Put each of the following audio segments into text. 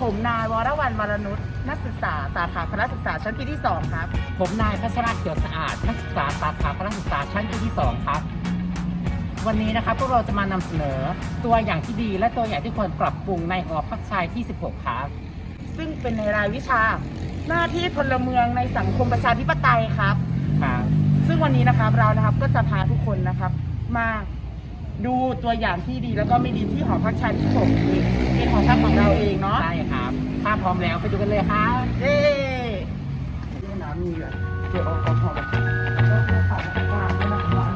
ผมนายวรวรรณวรนุชนักศึกษาสาขาพละศึกษาชั้นปีที่ 2 ครับ ผมนายพัชระเขียวสะอาดนักศึกษาสาขาพละศึกษาชั้นปีที่ 2 ครับ วันนี้นะครับพวกเราจะมานำเสนอตัวอย่างที่ดีและตัวอย่างที่ควรปรับปรุงในหอพักชายที่ 16 ครับ ซึ่งเป็นในรายวิชาหน้าที่พลเมืองในสังคมประชาธิปไตยครับ ครับ ซึ่งวันนี้นะครับเรานะครับก็จะพาทุกคนนะครับมา ดูตัวอย่างที่ดีแล้วก็ไม่ดีที่หอพักชายที่6เองเป็นหอพักของเราเองเนาะใช่ครับถ้าพร้อมแล้วไปดูกันเลยครับเย้นี่น้ำมีแบบเจลแอลกอฮอล์แบบแล้วก็ฝาตะกร้าด้วยนะครับ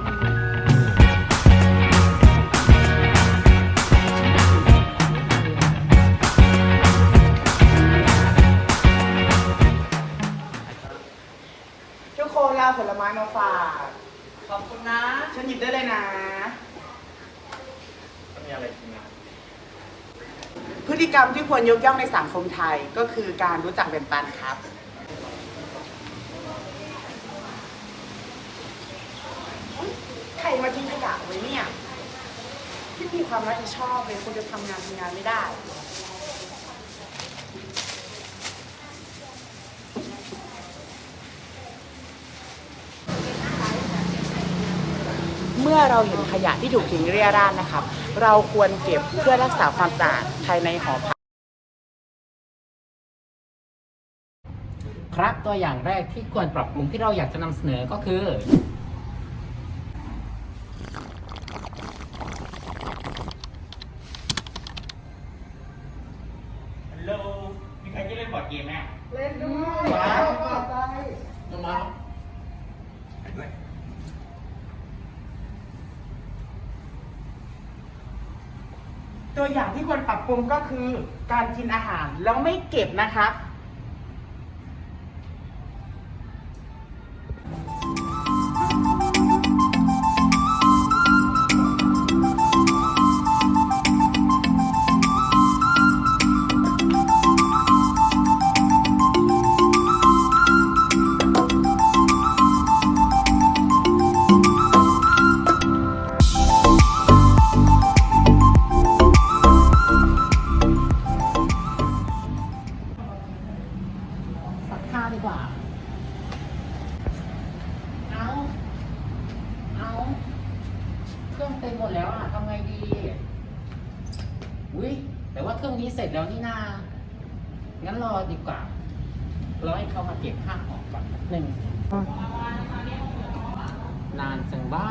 ทุกคนเราผลไม้มาฝาก ขอบคุณนะ ฉันหยิบได้เลยนะ มีอะไรกินนะพฤติกรรมที่ควรยกย่องในสังคมไทยก็คือการรู้จักแบ่งปันครับ ใครมาทิ้งขยะไว้เนี่ย ที่มีความรับผิดชอบเลยคุณจะทำงานทำงานไม่ได้ มื่อเราเห็นขยะที่ถูกทิ้งเรี่ยราดนะครับ เราควรเก็บเพื่อรักษาความสะอาดภายในหอพักครับตัวอย่างแรกที่ควรปรับปรุงที่เราอยากจะนำเสนอก็คือ ฮัลโหล มีใครที่เล่นบอร์ดเกมไหม เล่นด้วย ว้าว ลงมา ตัวอย่างที่ควรปรับปรุงก็คือการกินอาหารแล้วไม่เก็บนะครั บสักผ้าดีกว่า เอา เอา เครื่องเต็มหมดแล้วอะทำไงดี อุ้ยแต่ว่าเครื่องนี้เสร็จแล้วนี่นา งั้นรอดีกว่า รอให้เขามาเก็บผ้าออกก่อนหนึ่งนานจังบ้า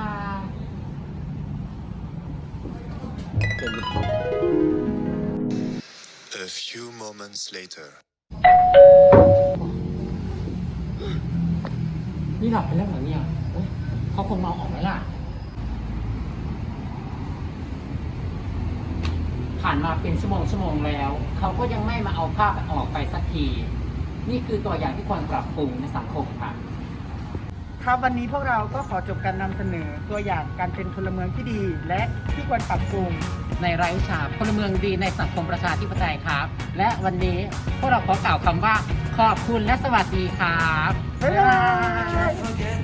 A few moments later. นี่หลับไปแล้วเหรอเนี่ยเอ้ยเขาคงเมาออกไหมล่ะ ผ่านมาเป็นชั่วโมงชั่วโมงแล้ว เขาก็ยังไม่มาเอาภาพออกไปสักที นี่คือตัวอย่างที่ควรปรับปรุงในสังคมค่ะ ครับวันนี้พวกเราก็ขอจบการนำเสนอตัวอย่างการเป็นพลเมืองที่ดี และที่ควรปรับปรุง ในรายวิชาพลเมืองดีในสังคมประชาธิปไตยครับ และวันนี้พวกเราขอกล่าวคำว่า ขอบคุณและสวัสดีครับ บ๊ายบาย